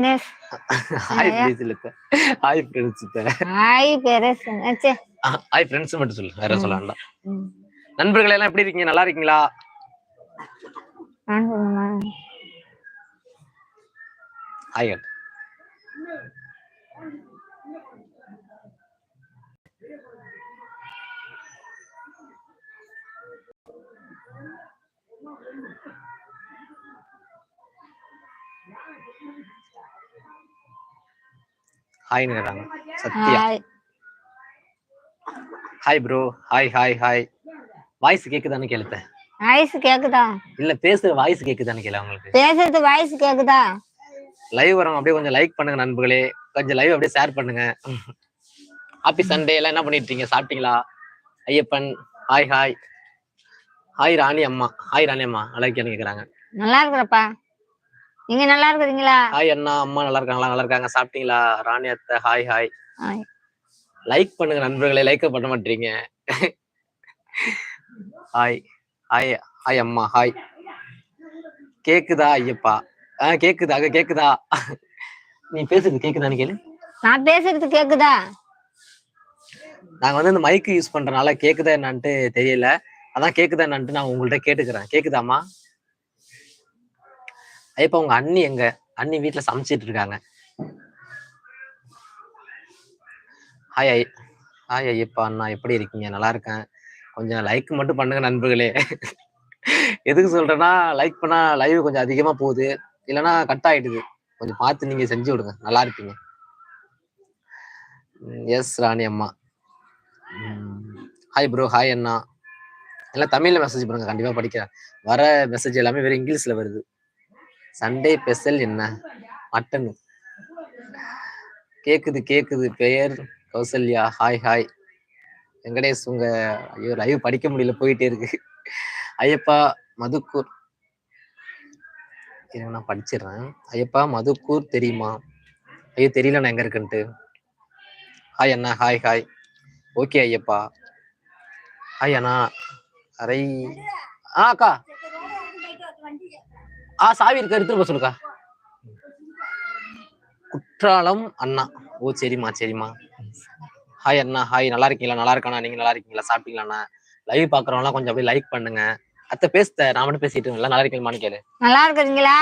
Hi இல்ல hi friends hi பெரஸ் ச்சே. ஹாய் ஃப்ரெண்ட்ஸ் மட்டும் சொல்லு. வேற. சொல்ல வேண்டாம். நண்பர்கள் எல்லாம் எப்படி இருக்கீங்க? நல்லா இருக்கீங்களா? நான் சொல்லணுமா? Hi ஹாய்ங்கிறாங்க. Sathya. Hi bro hi hi hi voice கேக்குதான்னு கேளுத்தேன் வாய்ஸ் கேக்குதா? இல்ல பேசுற வாய்ஸ் கேக்குதான்னு கேளு உங்களுக்கு பேசுறது வாய்ஸ் கேக்குதா? லைவ் வரோம். அப்படியே கொஞ்சம் லைக் பண்ணுங்க நண்பர்களே. கொஞ்சம் லைவ் அப்படியே ஷேர் பண்ணுங்க. ஹாப்பி சண்டே எல்லாம் என்ன பண்ணிட்டு இருக்கீங்க சாப்பிட்டீங்களா? Ayyappan hi hi hi Rani அம்மா. ஹாய் ராணி அம்மா. நல்லா இருக்கியான்னு கேக்குறாங்க. நல்லா இருக்கிறப்பா. நீங்க நல்லா இருக்கிறீங்களா? ஹாய் அண்ணா அம்மா நல்லா இருக்காங்களா? நல்லா இருக்காங்க. சாப்பிட்டீங்களா? ராணி அத்தை ஹாய் ஹாய் ஹாய். லைக் பண்ணுங்க நண்பர்களே. லைக் பண்ண மாட்டீங்க. ஹாய் ஹாய் ஹாய் அம்மா. ஹாய் கேக்குதா ஐயப்பா? ஆ கேக்குதா? அங்க கேக்குதா? நீ பேசுறது கேக்குதான்னு கேளு. நான் பேசுறது கேக்குதா? நாங்க வந்து இந்த மைக் யூஸ் பண்றனால கேக்குதா என்னன்ட்டு தெரியல. அதான் கேக்குதா என்னன்ட்டு நான் உங்கள்ட்ட கேட்டுக்கிறேன். கேக்குதாம்மா? இப்ப உங்க அண்ணி எங்க? அண்ணி வீட்டுல சமைச்சிட்டு இருக்காங்க. ஹாய் ஐ ஹாய் ஐயப்பா அண்ணா எப்படி இருக்கீங்க? நல்லா இருக்கேன். கொஞ்சம் லைக் மட்டும் பண்ணுங்க நண்பர்களே. எதுக்கு சொல்றேன்னா லைக் பண்ணா லைவ் கொஞ்சம் அதிகமா போகுது. இல்லைன்னா கட் ஆயிடுது. கொஞ்சம் பார்த்து நீங்க செஞ்சு விடுங்க. நல்லா இருப்பீங்க. எஸ் ராணி அம்மா. ஹாய் ப்ரோ ஹாய் அண்ணா. எல்லாம் தமிழ்ல மெசேஜ் பண்ணுங்க. கண்டிப்பா படிக்கிறேன். வர மெசேஜ் எல்லாமே வெறும் இங்கிலீஷ்ல வருது. சண்டே ஸ்பெஷல் என்ன? மட்டன். கேக்குது கேக்குது. பெயர் கௌசல்யா. Hi hi. வெங்கடேஷ் உங்க ஐயோ லைவ் படிக்க முடியல போயிட்டே இருக்கு. ஐயப்பா மதுக்கூர். நான் படிச்சிடுறேன். ஐயப்பா மதுக்கூர் தெரியுமா? ஐயோ தெரியல நான் எங்க இருக்குன்ட்டு. ஹாய் அண்ணா. Hi hi. Okay Ayyappa. Hi அண்ணா. அரை ஆ அக்கா. ஆ சாவி இருக்கு எடுத்துட்டு போக சொல்லுக்கா. குற்றாலம் அண்ணா. ஓ சரிம்மா சரிம்மா. ஹாய் அண்ணா ஹாய் நல்லா இருக்கீங்களா? நல்லா இருக்கானா? நீங்க நல்லா இருக்கீங்களா? சாப்பிட்டீங்களாண்ணா? லைவ் பாக்குறவங்களாம் கொஞ்சம் அப்படியே லைக் பண்ணுங்க. அத்தை பேசுத நான் மட்டும் பேசிட்டு இருக்கேன்ல, நல்லா இருக்கீங்களான்னு கேளு. நல்லா இருக்கிறீங்களா?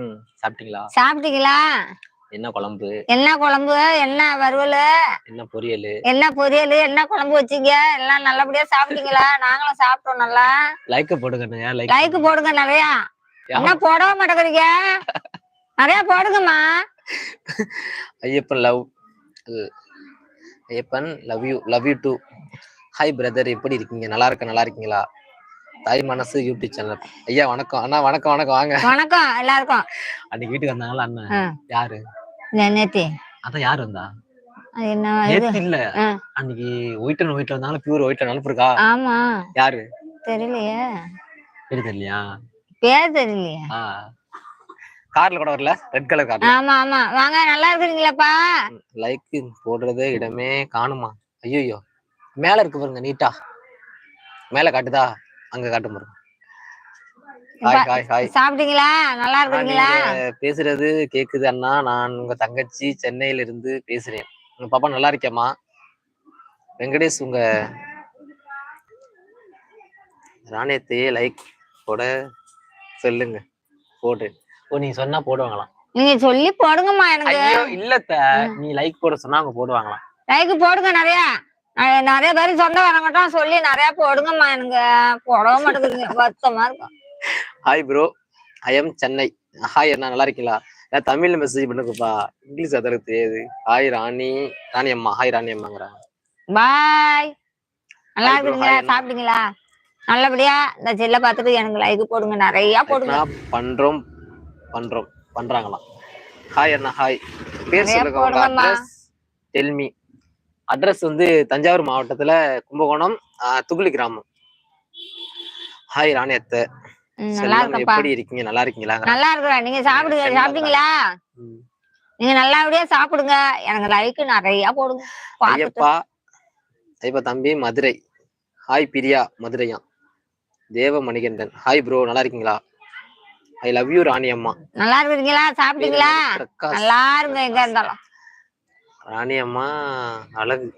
ம் சாப்பிட்டீங்களா? சாப்பிட்டீங்களா? என்ன குழம்பு? என்ன குழம்பு? என்ன வறுவல்? என்ன பொரியல்? என்ன பொரியல்? என்ன குழம்பு வச்சீங்க? எல்லாம் நல்லபடியா சாப்பிட்டீங்களா? நாங்களும் சாப்பிட்டோம் நல்லா. லைக்க போடுங்க லைக் லைக் போடுங்க நிறையா. என்ன போடவே மாட்டேங்கிறீங்க? நிறைய போடுங்கம்மா. Ayyappan love Ayyappan love you love you too. Hi brother எப்படி இருக்கீங்க? நல்லா இருக்க நல்லா இருக்கீங்களா? தாய் மனசு யூடியூப் சேனல். ஐயா வணக்கம். அண்ணா வணக்கம் வணக்கம் வாங்க. வணக்கம் எல்லாருக்கும். அன்னைக்கு வீட்டுக்கு வந்தாங்களா அண்ணன். யாரு? நேத்தி. அதான் யாரு வந்தா? என்ன நேத்து இல்ல. அன்னைக்கு ஒயிட்டன் ஒயிட்ல வந்தாலும் பியூர் ஒயிட்டன் அனுப்பிருக்கா ஆமா. யாரு? தெரியலையே. தெரியலையா? பேர் தெரியலையே கார்ல கூட வரல? ரெட் கலர் கார்ல ஆமா ஆமா. வாங்க நல்லா இருக்கிறீங்களாப்பா? லைக் போடுறதே இடமே காணுமா? ஐயோ மேல இருக்கு பாருங்க நீட்டா மேல காட்டுதா? அங்க காட்டும் பாருங்க. சாப்பிட்டீங்களா? நல்லா நீங்க பேசுறது கேக்குது அண்ணா. நான் உங்க தங்கச்சி சென்னையில இருந்து பேசுறேன். உங்க பாப்பா நல்லா இருக்கேம்மா வெங்கடேஷ் உங்க ராணியத்தையே லைக் போட சொல்லுங்க. போடு. ஓ நீ சொன்னா போடுவாங்களாம். நீங்க சொல்லி போடுங்கம்மா எனக்கு. ஐயோ இல்லத்த. நீ லைக் போட சொன்னா அவங்க போடுவாங்களாம். லைக் போடுங்க நிறைய. நிறைய பேர் சொந்த வரங்கட்டும் சொல்லி நிறைய போடுங்கம்மா எனக்கு. போடவே மாட்டேங்குறீங்க வருத்தமா இருக்கும். Hi bro I am Chennai hi அண்ணா. நல்லா இருக்கீங்களா? நான் தமிழ்ல மெசேஜ் பண்ணுங்கப்பா. இங்கிலீஷ் அதற்கு தெரியாது. ஹாய் ராணி. ராணி அம்மா ஹாய் ராணி அம்மாங்கிறாங்க பாய் நல்லா அண்ணா. சாப்பிட்டீங்களா? நல்லபடியா இந்த செல்ல பார்த்துட்டு எனக்கு லைக் போடுங்க. நிறைய போடுங்க. பண்றோம் பண்றோம் பண்றாங்களாம். ஹாய் அண்ணா ஹாய் பேர் சொல்லுங்க உங்க. அட்ரஸ் டெல்மி அட்ரஸ் வந்து தஞ்சாவூர் மாவட்டத்துல கும்பகோணம் துகுளி கிராமம். ஹாய் ராணி அத்தை நல்லா எப்படி இருக்கீங்க? நல்லா இருக்கீங்களா? நல்லா இருக்கிறேன். நீங்க சாப்பிடுங்க. சாப்பிட்டீங்களா? நீங்க நல்லபடியா சாப்பிடுங்க. எனக்கு லைக் நிறைய போடுங்க. ஐயப்பா ஐயப்பா தம்பி மதுரை. ஹாய் பிரியா மதுரையா. தேவ மணிகண்டன் ஹாய் ப்ரோ நல்லா இருக்கீங்களா ஐ லவ் யூ ராணி அம்மா. நல்லா இருக்கிறீங்களா சாப்பிட்டீங்களா நல்லா இருங்க எங்க இருந்தாலும். ராணி அம்மா அழகு.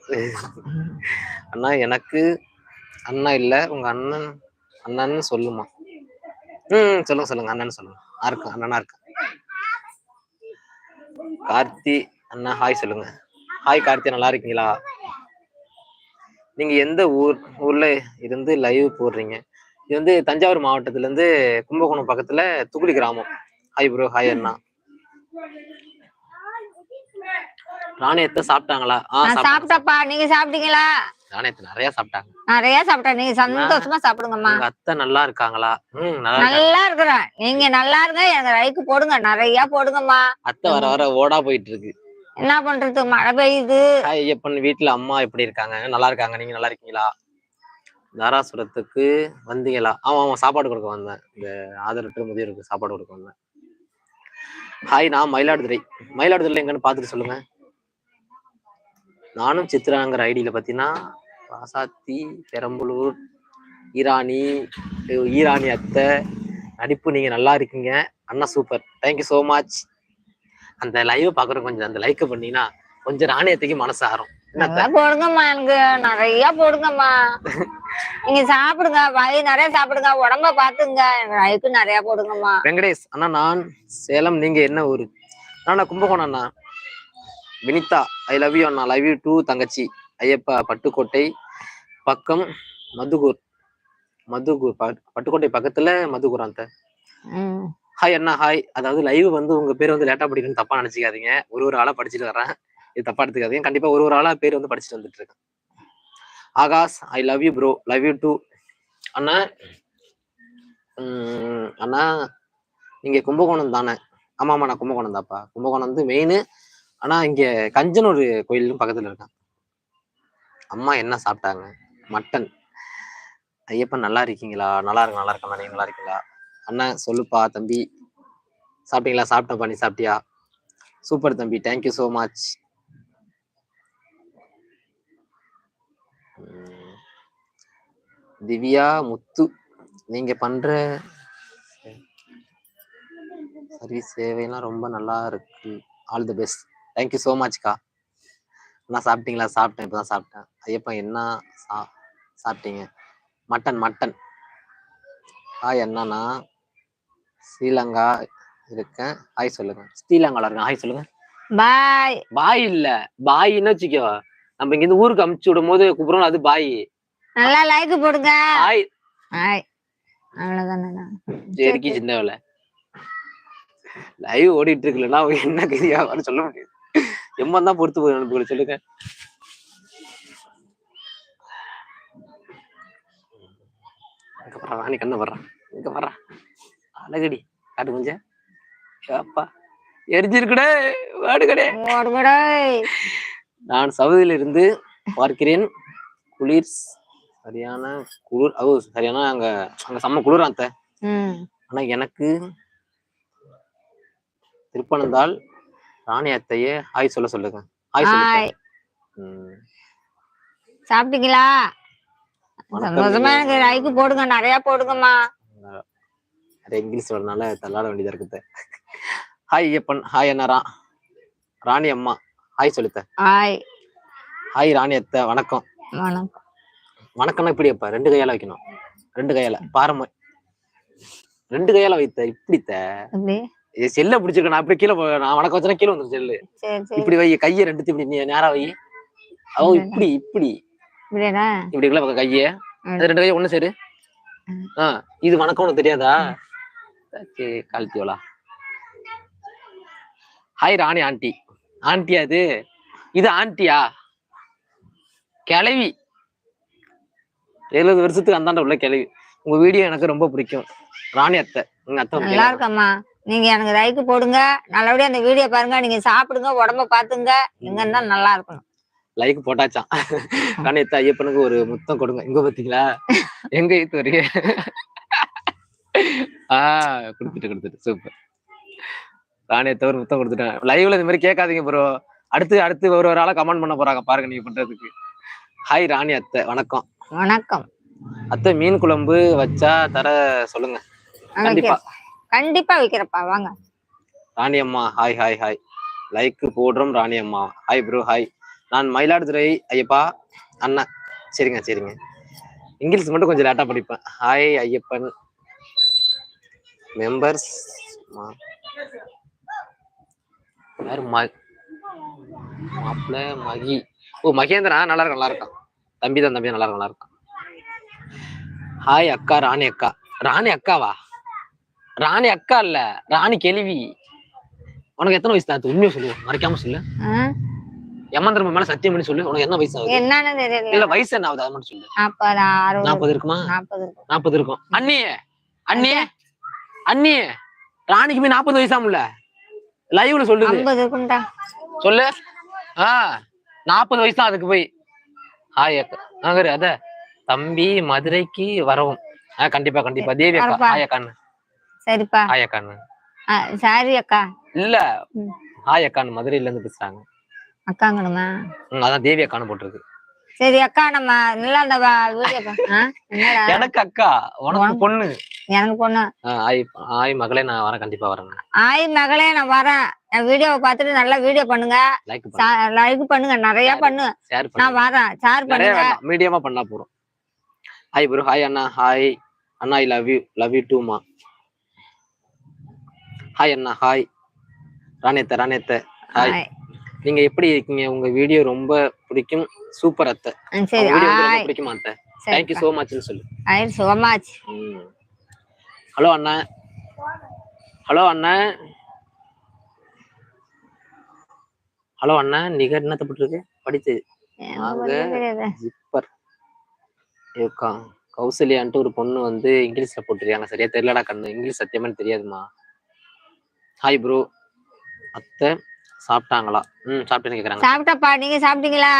அண்ணா எனக்கு அண்ணா இல்ல. உங்க அண்ணன் அண்ணன்னு சொல்லுமா? ம் சொல்லுங்க சொல்லுங்க. அண்ணன் சொல்லுங்க. இருக்கேன் அண்ணனா இருக்கேன் கார்த்தி அண்ணா ஹாய் சொல்லுங்க. ஹாய் கார்த்தி நல்லா இருக்கீங்களா நீங்க எந்த ஊர் ஊர்ல இருந்து லைவ் போடுறீங்க? இது வந்து தஞ்சாவூர் மாவட்டத்துல இருந்து கும்பகோணம் பக்கத்துல துகுடி கிராமம். ஹாய் ப்ரோ ஹாய் அண்ணா. நாணயத்தை சாப்பிட்டாங்களா? சாப்பிட்டப்பா நீங்க சாப்பிட்டீங்களா? நாணயத்தை நிறைய சாப்பிட்டாங்க. நிறைய சாப்பிட்டேன். நீங்க சந்தோஷமா சாப்பிடுங்கம்மா. அத்தை நல்லா இருக்காங்களா? ம் நல்லா இருக்கிறேன் நீங்க நல்லா இருங்க எனக்கு ரைக்கு போடுங்க. நிறைய போடுங்கம்மா. அத்தை வர வர ஓடா போயிட்டு இருக்கு என்ன பண்றது? மழை பெய்யுது. ஐயப்பன் வீட்டுல அம்மா எப்படி இருக்காங்க? நல்லா இருக்காங்க. நீங்க நல்லா இருக்கீங்களா? தாராசுரத்துக்கு வந்தீங்களா? ஆமா ஆமா சாப்பாடு கொடுக்க வந்தேன். இந்த ஆதரவற்ற முதியோருக்கு சாப்பாடு கொடுக்க வந்தேன். ஹாய் நான் மயிலாடுதுறை. மயிலாடுதுறையில எங்கன்னு பார்த்துட்டு சொல்லுங்க. நானும் சித்ராங்கிற ஐடியில பாத்தீங்கன்னா ராசாத்தி பெரம்பலூர் ஈரானி ஈரானி அத்தை நடிப்பு நீங்க நல்லா இருக்கீங்க. அண்ணா super. Thank you so much அந்த லைவ் பாக்குற கொஞ்சம் அந்த லைக் பண்ணீங்கன்னா கொஞ்சம் நாணயத்துக்கு மனசு ஆறும். போடுங்கம்மா எனக்கு. நிறைய போடுங்கம்மா. நீங்க சாப்பிடுங்க வயிறு நிறைய சாப்பிடுங்க உடம்ப பாத்துங்க ரைக்கு நிறைய போடுங்கம்மா. வெங்கடேஷ் அண்ணா நான் சேலம் நீங்க என்ன ஊரு? அண்ணா கும்பகோணம் அண்ணா. வினிதா ஐ லவ் யூ அண்ணா. லவ் யூ டூ தங்கச்சி. ஐயப்பா பட்டுக்கோட்டை பக்கம் மதுகூர். மதுகூர் பட்- பட்டுக்கோட்டை பக்கத்துல மதுகூர் அந்த. ஹாய் அண்ணா ஹாய் அதாவது லைவ் வந்து உங்க பேர் வந்து லேட்டா படிக்கணும்னு தப்பா நினைச்சுக்காதீங்க. ஒரு ஒரு ஆளா படிச்சுட்டு வர்றேன். இது தப்பா எடுத்துக்காதீங்க. கண்டிப்பா ஒரு ஒரு ஆளா பேர் வந்து படிச்சுட்டு வந்துட்டு இருக்கேன். Akash I love you bro love you too அண்ணா அண்ணா நீங்கள் கும்பகோணம் தானே? ஆமா ஆமா நான் கும்பகோணம் தாப்பா கும்பகோணம் வந்து மெயின் ஆனால் இங்கே கஞ்சனூர் கோயிலும் பக்கத்தில் இருக்கேன். அம்மா என்ன சாப்பிட்டாங்க? மட்டன். ஐயப்பன் நல்லா இருக்கீங்களா? நல்லா இருக்கு நல்லா இருக்கா நீ நல்லா இருக்கீங்களா? அண்ணா சொல்லுப்பா தம்பி. சாப்பிட்டீங்களா? சாப்பிட்டேன் நீ சாப்பிட்டியா? சூப்பர் தம்பி. Thank you so much Divya Muthu நீங்க பண்ற சர்வீஸ் சேவையெல்லாம் ரொம்ப நல்லா இருக்கு. All the best thank you so மச்க்கா அண்ணா சாப்பிட்டீங்களா? சாப்பிட்டேன். இப்பதான் சாப்பிட்டேன். ஐயப்பன் என்ன சா சாப்பிட்டீங்க? Mutton mutton. ஹாய் அண்ணா ஸ்ரீலங்கா இருக்கேன். ஹாய் சொல்லுங்க. ஸ்ரீலங்கால இருக்கேன். ஹாய் சொல்லுங்க. பாய் பாய் இல்ல. பாயின்னு வச்சுக்கோ. நம்ம இங்க இருந்து ஊருக்கு அமுச்சு விடும் போது கூப்பிடுறோம் அது பாய். நல்லா லைக் போடுங்க. ஹாய் ஆய் அவ்வளவுதானே சரிக்கு சின்ன வேலை லைவ் ஓடிட்டு இருக்குல்லன்னா அவங்க என்ன கதியா வர சொல்ல முடியாது. தான் பொறுத்து போய் சொல்லுங்க. வர்றா ராணி கண்ணு வர்றான் இங்க வர்றா. அழகடி காட்டு கொஞ்சம் அப்பா. எரிஞ்சிருக்குடே வாடுகடே. ஓடுங்கடே நான் சவுதியில இருந்து பார்க்கிறேன். குளிர் சரியான குளிர் ஓ சரியான அங்க அங்க செம்ம குளிர் அத்த. ஆனா எனக்கு திருப்பனந்தாள் ராணி அத்தையே ஹாய் சொல்ல சொல்லுங்க. ஹாய் சொல்லுங்க. சாப்பிட்டீங்களா? சந்தோஷமா எனக்கு லைக் போடுங்க நிறைய போடுங்கம்மா. நிறைய இங்கிலீஷ் வரனால தள்ளாட வேண்டியதா இருக்குது ஹாய் ஐயப்பன் ஹாய் அண்ணா ராணி அம்மா. ஹாய் சொல்லுத்த. ஆய் ஹாய் ராணி அத்தை வணக்கம். வணக்கம். வணக்கம்னா இப்படி அப்பா ரெண்டு கையால வைக்கணும். ரெண்டு கையால. பாரம்பரிய ரெண்டு கையால வைத்த இப்படித்த? செல்ல பிடிச்சிருக்க நான் அப்படி கீழே நான் வணக்கம் வச்சனா கீழே வந்துரும் செல்லு. இப்படி வை கையை ரெண்டு இப்படி நீ நேரா வை. ஓ இப்படி இப்படி. இப்படி பக்கம் கைய. ரெண்டு கையை ஒண்ணு சரி. ம். ஆ இது வணக்கம் உனக்கு தெரியாதா? கால்த்தியோலா ஹாய் ராணி ஆண்டி. ஆண்டியா இது இது ஆண்டியா? கிளவி எழுபது வருஷத்துக்கு அந்தாண்ட உள்ள கிளவி. உங்க வீடியோ எனக்கு ரொம்ப பிடிக்கும். ராணி அத்தை உங்க அத்தை நல்லா இருக்கம்மா நீங்க எனக்கு லைக் போடுங்க. நல்லபடியா அந்த வீடியோ பாருங்க. நீங்க சாப்பிடுங்க உடம்ப பாத்துங்க. எங்க இருந்தா நல்லா இருக்கணும் லைக் போட்டாச்சான் ராணி அத்தை ஐயப்பனுக்கு ஒரு முத்தம் கொடுங்க. இங்க பாத்தீங்களா? எங்க ஈத்து வரீங்க ஆஹ் கொடுத்துட்டு கொடுத்துட்டு. சூப்பர் ராணி அத்தை ஒரு முத்தம் கொடுத்துட்டேன். லைவ்ல இந்த மாதிரி கேட்காதீங்க ப்ரோ அடுத்து அடுத்து ஒரு ஒரு ஆளா கமெண்ட் பண்ண போறாங்க. பாருங்க நீங்க பண்றதுக்கு. ஹாய் ராணி அத்தை. வணக்கம். வணக்கம். அத்தை மீன் குழம்பு வச்சா தர சொல்லுங்க. கண்டிப்பா. கண்டிப்பா வைக்கிறப்பா வாங்க. ராணி அம்மா ஹாய் ஹாய் ஹாய் லைக் போடுறோம் ராணி அம்மா ஹாய் ப்ரோ ஹாய் நான் மயிலாடுதுறை ஐயப்பா அண்ணா. சரிங்க சரிங்க. இங்கிலீஷ் மட்டும் கொஞ்சம் லேட்டா படிப்பேன். ஹாய் ஐயப்பன். மெம்பர்ஸ் யாரு மாப்பிள்ள மகி. ஓ மகேந்திரா நல்லா இருக்கும் நல்லா இருக்கான் தம்பி தான் தம்பி நல்லா இருக்கும் நல்லா இருக்கான் ஹாய் அக்கா ராணி அக்கா. ராணி அக்காவா? ராணி அக்கா இல்ல ராணி கேள்வி. உனக்கு எத்தனை வயசு தான் உண்மையை சொல்லு மறைக்காம சொல்லு. ஆ? எமந்திரம் மேல சத்தியம் பண்ணி சொல்லு உனக்கு என்ன வயசு ஆகுது? என்னன்னு தெரியல இல்ல வயசு என்ன ஆகுது அதை மட்டும் சொல்லு. நாற்பது அறுபது. நாற்பது இருக்குமா? நாற்பது இருக்கும் நாற்பது இருக்கும். அண்ணியே அண்ணியே அண்ணியே ராணிக்கு போய் நாற்பது வயசாமுல்ல லைவ்ல சொல்லுது. ஐம்பது இருக்கும்டா. சொல்லு. ஆ நாற்பது வயசு தான் அதுக்கு போய். ஹாய் அக்கா. அத தம்பி மதுரைக்கு வரவும். ஆ கண்டிப்பா கண்டிப்பா. தேவி அக்கா. ஹாய் அக்கான்னு. சரிப்பா. ஹாய் அக்கான்னு. சாரி அக்கா. இல்ல. ஹாய் அக்கான்னு மதுரையில இருந்து பேசுறாங்க. அக்காங்கணுமா? அதான் தேவி அக்கான்னு போட்டிருக்கு. சரி அக்கா நம்ம நல்லா அந்த வீடியோ என்னடா? எனக்கு அக்கா உனக்கு பொண்ணு. எனக்கு பொண்ணு. ஆய் ஆய் மகளே நான் வரேன் கண்டிப்பா வரேன். ஆய் மகளே நான் வரேன். என் வீடியோவை பார்த்துட்டு நல்லா வீடியோ பண்ணுங்க. லைக் பண்ணு லைக் பண்ணுங்க. நிறைய பண்ணு. ஷேர் நான் வரேன். ஷேர் பண்ணுங்க. மீடியமா பண்ணா போறோம் ஹாய் ப்ரோ ஹாய் அண்ணா. Hi Anna I love you love you டூமா hi அண்ணா. ஹாய் ராணேத்த ராணேத்த. ஹாய். நீங்க எப்படி இருக்கீங்க? உங்க வீடியோ ரொம்ப பிடிக்கும். சூப்பர் அத்தை. ரொம்ப பிடிக்குமா அத்தை? தேங்க்யூ சோ மச்னு சொல்லு. so much. ஹலோ அண்ணா. ஹலோ அண்ணா. ஹலோ அண்ணா. நிகர் என்ன தப்பிட்டு படித்து. ஜிப்பர் ஏக்கா கௌசல்யான்ட்டு ஒரு பொண்ணு வந்து இங்கிலீஷ்ல போட்டிருக்காங்க. சரியா தெரியலடா கண்ணு. இங்கிலீஷ் சத்தியமா தெரியாதுமா ஹாய் ப்ரோ அத்தை. சாப்பிட்டாங்களா? ம் சாப்பிட்டேன்னு கேக்குறாங்க. சாப்பிட்டப்பா நீங்க சாப்பிட்டீங்களா?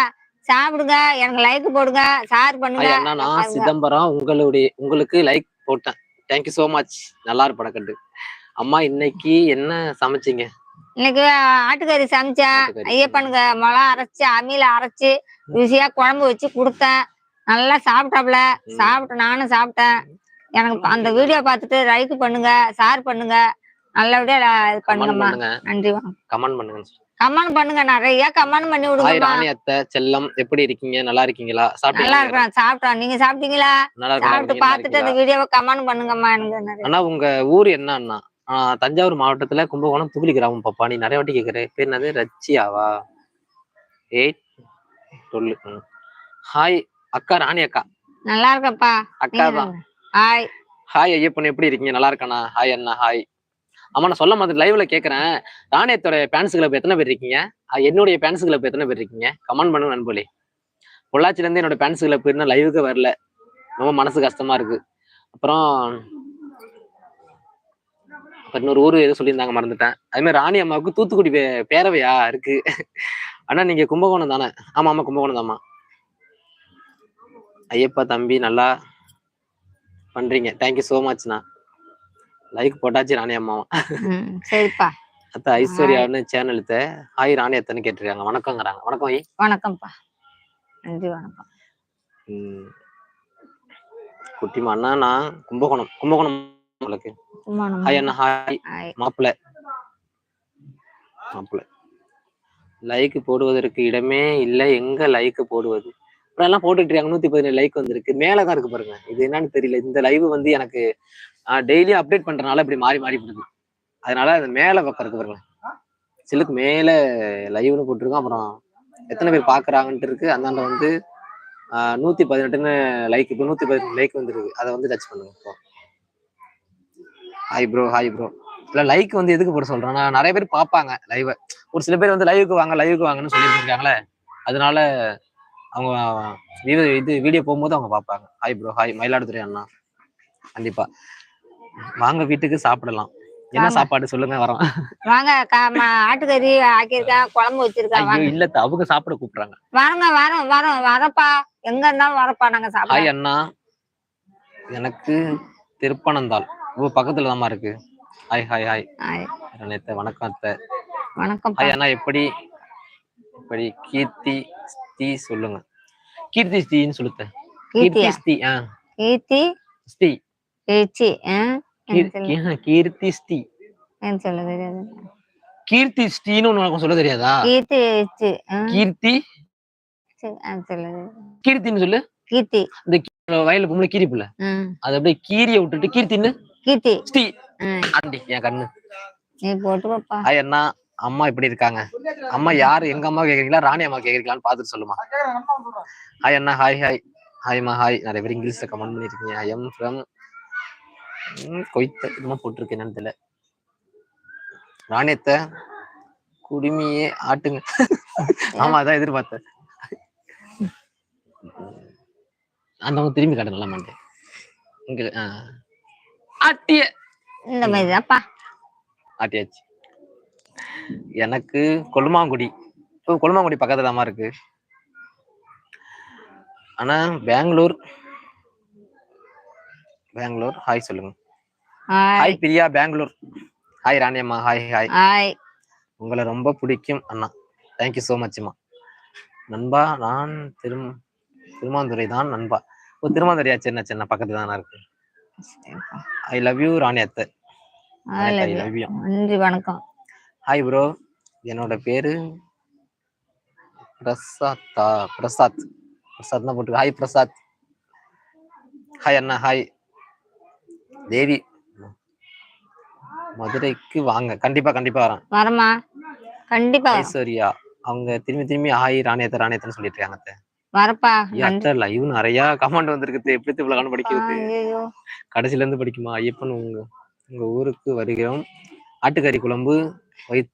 சாப்பிடுங்க எனக்கு லைக் போடுங்க ஷேர் பண்ணுங்க. பாருங்க. சிதம்பரம் உங்களுடைய உங்களுக்கு லைக் போட்டேன். தேங்க்யூ so மச் நல்லா இருக்கு படக்கட்டு. அம்மா இன்னைக்கு என்ன சமைச்சீங்க? இன்னைக்கு ஆட்டுக்கறி சமைச்சேன். ஐயப்பனுக்கு மிளகா அரைச்சு அம்மியில அரைச்சு ருசியா குழம்பு வச்சு கொடுத்தேன். நல்லா சாப்பிட்டாப்ல. சாப்பிட்டு நானும் சாப்பிட்டேன். எனக்கு அந்த வீடியோ பார்த்துட்டு லைக் பண்ணுங்க ஷேர் பண்ணுங்க. நல்லபடியா இது பண்ணுங்கம்மா. நன்றி கமெண்ட் பண்ணுங்க கமெண்ட் பண்ணுங்க. நிறைய கமெண்ட் பண்ணி ஹாய் விடுங்கம்மா. ராணி அத்தை செல்லம் எப்படி இருக்கீங்க? நல்லா இருக்கீங்களா? நல்லா சாப்பிட்டீங்களா இருக்கிறேன் சாப்பிட்டோம். நீங்க சாப்பிட்டீங்களா? நல்லா சாப்பிட்டு நல்லா பார்த்துட்டு அந்த? வீடியோவை கமெண்ட் பண்ணுங்கம்மா. எனக்கு அண்ணா உங்க ஊர் என்ன அண்ணா? தஞ்சாவூர் மாவட்டத்துல கும்பகோணம் துகுலி கிராமம் பாப்பா நீ நிறைய வாட்டி கேக்குற. பேர் என்னது? ரச்சியாவா? எயிட் சொல்லு. ஹாய் அக்கா ராணி அக்கா. நல்லா இருக்கப்பா அக்கா தான் ஹாய் ஹாய் ஐயப்பன் எப்படி இருக்கீங்க? நல்லா இருக்கானா? ஹாய் அண்ணா. ஹாய் ஆமா நான் சொல்ல மாதிரி லைவ்ல கேக்குறேன். ராணியத்தோட பேன்ஸ் கிளப் எத்தனை பேர் இருக்கீங்க? என்னுடைய பேன்ஸ் கிளப் எத்தனை பேர் இருக்கீங்க? கமெண்ட் பண்ணுங்க நண்பர்களே. பொள்ளாச்சில இருந்து என்னோட பேன்ஸ் கிளப் இன்னும் லைவுக்கு வரல. ரொம்ப மனசு கஷ்டமா இருக்கு. அப்புறம் இன்னொரு ஊர் எதுவும் சொல்லியிருந்தாங்க மறந்துட்டேன். அதே மாதிரி ராணி அம்மாவுக்கு தூத்துக்குடி பே- பேரவையா இருக்கு. ஆனா நீங்க கும்பகோணம் தானே? ஆமா ஆமா கும்பகோணம் தாமா ஐயப்பா தம்பி நல்லா பண்றீங்க. தேங்க்யூ ஸோ மச்ண்ணா லைக் போட்டாச்சு ராணி அம்மாவும். சரிப்பா. அத்த ஐஸ்வர்யான்னு சேனலுத்த ஹாய் ராணி அத்தன்னு கேட்டிருக்காங்க. வணக்கங்கிறாங்க. வணக்கம் ஐ. வணக்கம்ப்பா. நன்றி வணக்கம். குட்டிமா அண்ணா நான் கும்பகோணம் கும்பகோணம் உங்களுக்கு ஹாய் அண்ணா ஹாய். மாப்பிள்ள மாப்பிள்ள லைக் போடுவதற்கு இடமே இல்லை. எங்க லைக் போடுவது? அப்புறம் எல்லாம் போட்டுட்டு இருக்காங்க. நூத்தி பதினேழு லைக் வந்திருக்கு. மேலதான் இருக்கு பாருங்க. இது என்னன்னு தெரியல. இந்த லைவ் வந்து எனக்கு டெய்லியும் அப்டேட் பண்றதுனால இப்படி மாறி மாறி போடுது அதனால அது மேல பக்கம் இருக்கு பாருங்க சிலுக்கு மேல லைவ்னு போட்டிருக்கோம். அப்புறம் எத்தனை பேர் பாக்குறாங்கன்ட்டு இருக்கு. அந்தாண்ட வந்து நூத்தி பதினெட்டுன்னு லைக் இப்போ நூத்தி பதினெட்டு லைக் வந்துருக்கு. அதை வந்து டச் பண்ணுங்க இப்போ. ஹாய் ப்ரோ ஹாய் ப்ரோ இல்ல லைக் வந்து எதுக்கு போட சொல்றேன்னா நிறைய பேர் பார்ப்பாங்க லைவ் ஒரு சில பேர் வந்து லைவுக்கு வாங்க லைவுக்கு வாங்கன்னு சொல்லியிருக்காங்களே அதனால அவங்க இது வீடியோ போகும்போது அவங்க பார்ப்பாங்க. ஹாய் ப்ரோ ஹாய் மயிலாடுதுறை அண்ணா. கண்டிப்பா. வாங்க வீட்டுக்கு சாப்பிடலாம். என்ன. சாப்பாடு சொல்லுங்க வரோம். வாங்க ஆட்டுக்கறி ஆக்கியிருக்கேன் குழம்பு வச்சிருக்கேன் வாங்க. இல்ல அவங்க சாப்பிட கூப்பிடுறாங்க. வரங்க வரோம் வரோம் வரப்பா. எங்க இருந்தாலும் வரப்பா நாங்க சாப்பிட அண்ணா. எனக்கு திருப்பனந்தாள். ஓ பக்கத்துல தாம்மா இருக்கு. Hi hi hi. ஹாய். நேத்த வணக்கம் அத்தை. வணக்கம்ப்பா ஹாய் அண்ணா எப்படி? எப்படி? கீர்த்தி ஸ்ரீ சொல்லுங்க. கீர்த்தி ஸ்ரீன்னு சொல்லுத்த கீர்த்தி ஸ்ரீ ஆ. கீர்த்தி? ஸ்ரீ. பேச்சு கீர்த்தி ஸ்ரீ சொல்ல? தெரியாது? கீர்த்தி ஸ்ரீன்னு ஒண்ணு உனக்கு சொல்ல தெரியாதா? கீர்த்தி கீர்த்தி. கீர்த்தின்னு சொல்லு. கீர்த்தி. இந்த வயல்ல பொம்பளை கீரி புள்ள. ம், அது அப்படியே கீரிய விட்டுட்டு கீர்த்தின்னு கீர்த்தி. ஸ்ரீ. ஆண்டி என் கண்ணு. நீ போட்டு பாப்பா. அண்ணா அம்மா எப்படி இருக்காங்க. அம்மா யாரு எங்க அம்மா கேக்குறீங்களா ராணி அம்மா கேக்குறீங்களான்னு பாத்துட்டு சொல்லுமா. ஹாய் அண்ணா ஹாய் ஹாய். ஹாய்மா ஹாய். நிறைய பேர் இங்கிலீஷ்ல கமெண்ட் பண்ணிருக்கீங்க. ஐ எம் ஃப்ரம் கொய்த்த என்னமோ போட்டிருக்கு என்னன்னு தெரியல. ராணியத்தை குடுமியே ஆட்டுங்க. ஆமா அதான் எதிர்பார்த்தேன். அந்த அவங்க திரும்பி காட்ட நல்லா மாட்டேன். இங்க ஆ. ஆட்டிய. இந்த மாதிரி தான்ப்பா. ஆட்டியாச்சு. எனக்கு கொல்லுமாங்குடி ஓ கொல்லுமாங்குடி பக்கத்துல தான் இருக்கு. ஆனா பெங்களூர். பெங்களூர் ஹாய் சொல்லுங்க. ஹாய் பிரியா பெங்களூர். ஹாய் ராணியம்மா. ஹாய் ஹாய் ஹாய் உங்களை ரொம்ப பிடிக்கும் அண்ணா. தேங்க்யூ ஸோ மச்மா நண்பா நான் திரும் திருமாந்துரை தான் நண்பா. ஓ திருமாந்துரையா சின்ன சின்ன பக்கத்துல தானே இருக்கு. ஐ லவ் யூ ராணி அத்தை. யூ நன்றி வணக்கம். ஹாய் ப்ரோ என்னோட பேரு பிரசாத்தா பிரசாத். பிரசாத் தான் போட்டு ஹாய் பிரசாத். ஹாய் அண்ணா. ஹாய் தேவி. மதுரைக்கு வாங்க. கண்டிப்பா கண்டிப்பா வரேன். வரமா கண்டிப்பா. ஐஸ்வர்யா அவங்க திரும்பி திரும்பி ஹாய் ராணியத்தை ராணியத்தன்னு சொல்லிட்டு இருக்காங்க. வரப்பா. அத்தை லைவ் நிறைய கமெண்ட் வந்திருக்கு எப்படி இவ்வளவு படிக்கிறது? ஐயோ கடைசில இருந்து படிக்குமா? ஐயப்பன் உங்க உங்க ஊருக்கு வருகிறோம். ஆட்டுக்கறி குழம்பு வை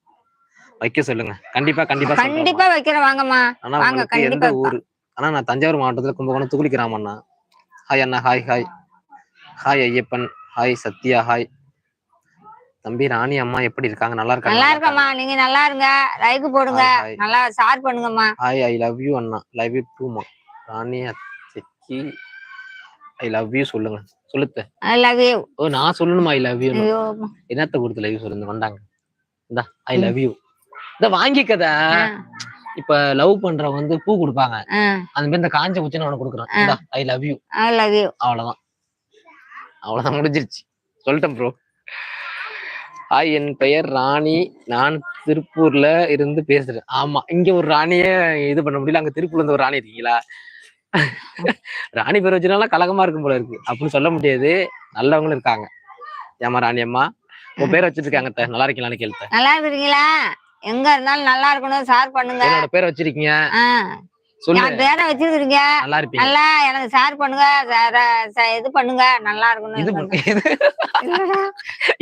வைக்க சொல்லுங்க. கண்டிப்பா கண்டிப்பா. கண்டிப்பா வைக்கிறேன் வாங்கம்மா. ஆனா வாங்க, உங்களுக்கு எந்த கண்டிப்பா. ஊரு? ஆனா நான் தஞ்சாவூர் மாவட்டத்துல கும்பகோணம் துகுளி கிராமம் அண்ணா. ஹாய் அண்ணா. Hi hi hi Ayyappan. Hi Sathya. Hi தம்பி ராணி அம்மா எப்படி இருக்காங்க? நல்லா இருக்காங்க நல்லா இருக்கம்மா. நீங்க நல்லா இருங்க. லைக் போடுங்க. நல்லா ஷேர் பண்ணுங்கம்மா. ஹாய் ஐ லவ் யூ அண்ணா. லவ் யூ டூமா ராணி அத்தைக்கு ஐ லவ் யூ சொல்லுங்க. சொல்லுத்த. ஐ லவ் யூ ஓ நான் சொல்லணுமா? ஐ லவ் யூ என்னத்த கொடுத்து லவ் யூ சொல்லுங்க கொண்டாங்க இந்தா ஐ லவ் யூ இந்த வாங்கிக்கத. இப்ப லவ் பண்றவங்க வந்து பூ கொடுப்பாங்க. அந்த மாதிரி இந்த காஞ்ச குச்சின்னு உனக்கு கொடுக்குறேன். இந்தா I love you I love you அவ்வளவுதான். அவ்வளவுதான் முடிஞ்சிருச்சு. சொல்லிட்டேன் ப்ரோ ஹாய் என் பெயர் ராணி. நான் திருப்பூர்ல இருந்து பேசுறேன். ஆமா இங்க ஒரு ராணியே இது பண்ண முடியல. அங்க திருப்பூர்ல இருந்து ஒரு ராணி இருக்கீங்களா? ராணி பேர் வச்சுனால கலகமா இருக்கும் போல இருக்கு. அப்படின்னு சொல்ல முடியாது. நல்லவங்களும் இருக்காங்க. ஏமா ராணி அம்மா? உன் பேர் வச்சிருக்காங்க. நல்லா இருக்கீங்களான்னு கேள்வி நல்லா இருக்கிறீங்களா எங்க இருந்தாலும் நல்லா இருக்கணும். ஷேர் பண்ணுங்க. என்னோட பேரை வச்சிருக்கீங்க? பேரை வச்சிருக்கீங்க நல்லா இருப்பீங்க. நல்லா எனக்கு ஷேர் பண்ணுங்க. இது பண்ணுங்க. நல்லா இருக்கணும் இது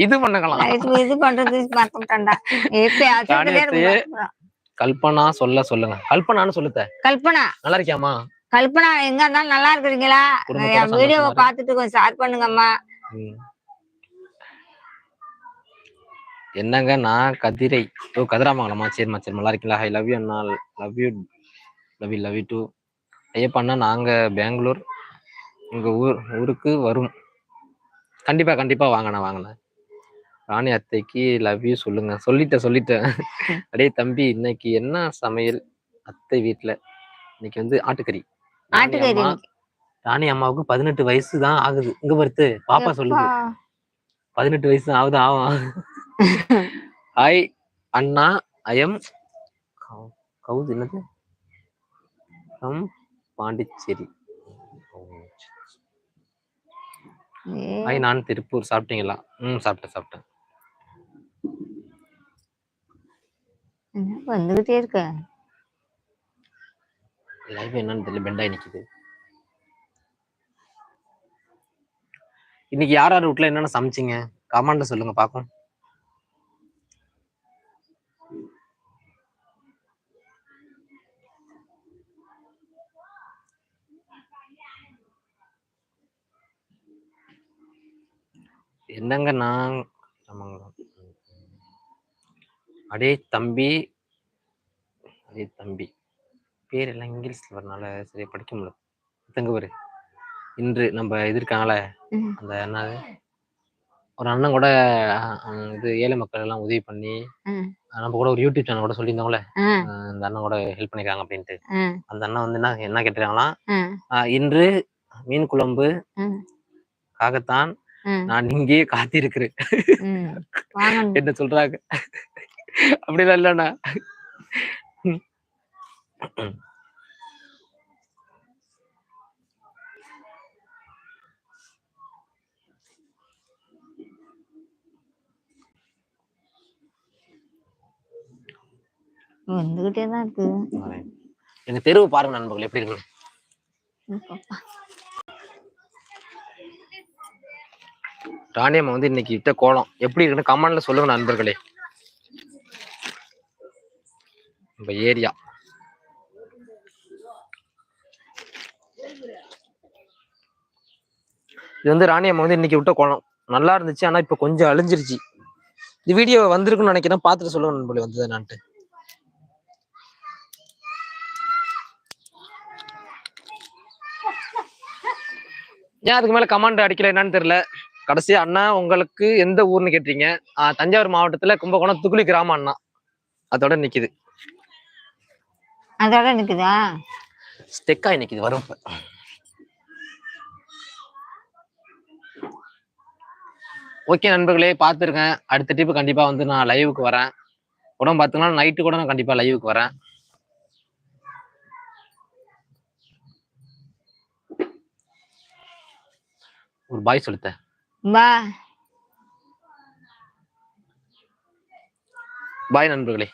இது பண்ண- இது பண்றது மறந்துட்டேன்டா. கல்பனா சொல்ல சொல்லுங்க. கல்பனான்னு சொல்லுத்த. கல்பனா. நல்லா இருக்கியாமா கல்பனா எங்க இருந்தாலும் நல்லா இருக்கிறீங்களா? என் வீடியோவை. பார்த்துட்டு கொஞ்சம் ஷேர் பண்ணுங்கம்மா. என்னங்க நான் கதிரை. ஓ கதிராமங்கலமா சரிம்மா சரிம்மா. நல்லா இருக்கீங்களா? I love you Anna. Love you love you love you too Ayyappa அண்ணா நாங்க பெங்களூர். உங்க ஊர் ஊருக்கு வரும். கண்டிப்பா கண்டிப்பா வாங்கண்ணா வாங்கண்ணா ராணி அத்தைக்கு லவ் யூ சொல்லுங்க. சொல்லிட்டேன் சொல்லிட்டேன். அடே தம்பி இன்னைக்கு என்ன சமையல்? அத்தை வீட்ல. இன்னைக்கு வந்து ஆட்டுக்கறி. ராணி ஆட்டுக்கறி அம்மா ராணி அம்மாவுக்கு பதினெட்டு வயசு தான் ஆகுது. இங்க வருத்து பாப்பா சொல்லுது. பதினெட்டு வயசு ஆகுது ஆகும் ஹாய் அண்ணா ஐஎம் கவுது என்னது? From பாண்டிச்சேரி. ஹாய் நான் திருப்பூர். சாப்பிட்டீங்களா? ம் சாப்பிட்டேன் சாப்பிட்டேன். வந்துகிட்டே இருக்க? லைவ் என்னன்னு தெரியல பெண்டாய் நிக்குது. இன்னைக்கு யார் யார் வீட்ல என்னென்ன சமைச்சீங்க? கமெண்ட்ல சொல்லுங்க பாப்போம் என்னங்க நான் ஆமாங்க. அடே தம்பி. அடே தம்பி. பேர் எல்லாம் இங்கிலீஷ்ல வரனால சரியா படிக்க முடியல. தங்க பாரு. இன்று நம்ம இது இருக்காங்களே. அந்த என்னது ஒரு அண்ணன் கூட இது ஏழை மக்கள் எல்லாம் உதவி பண்ணி நம்ம கூட ஒரு யூடியூப் சேனல் கூட சொல்லியிருந்தோம்ல. இந்த அண்ணன் கூட ஹெல்ப் பண்ணிருக்காங்க அப்படின்ட்டு. அந்த அண்ணன் வந்து என்ன என்ன கேட்டிருக்காங்களாம் இன்று மீன் குழம்பு. காகத்தான் நான் இங்கேயே காத்திருக்கிறேன். என்ன சொல்றாங்க? அப்படிலாம் இல்லண்ணா. வந்துகிட்டே தான் இருக்கு. எங்க தெருவு பாருங்க நண்பர்கள் எப்படி இருக்கு ராணியம்மா வந்து இன்னைக்கு விட்ட கோலம். எப்படி இருக்குன்னு கமெண்ட்ல சொல்லுங்க நண்பர்களே. நம்ம ஏரியா. இது வந்து ராணியம்மா வந்து இன்னைக்கு விட்ட கோலம். நல்லா இருந்துச்சு ஆனா இப்ப கொஞ்சம் அழிஞ்சிருச்சு. இந்த வீடியோ வந்திருக்குன்னு நினைக்கிறேன் பார்த்துட்டு சொல்லுங்க நண்பர்களே வந்தது என்னான்ட்டு. ஏன் அதுக்கு மேல கமாண்ட் அடிக்கல என்னன்னு தெரியல. கடைசியா அண்ணா உங்களுக்கு எந்த ஊர்னு கேட்டீங்க? தஞ்சாவூர் மாவட்டத்துல கும்பகோணம் துக்குளி கிராமம் அண்ணா. அதோட நிக்குது. அதோட நிக்குதா? ஸ்டெக்காய் நிக்குது வரும். ஓகே நண்பர்களே பார்த்துருக்கேன். அடுத்த ட்ரிப்பு கண்டிப்பா வந்து நான் லைவுக்கு வரேன். உடம்பு பார்த்தீங்கன்னா நைட்டு கூட நான் கண்டிப்பா லைவுக்கு வரேன். ஒரு பாய் சொல்லிட்டேன் பா பாய் நண்பர்களே.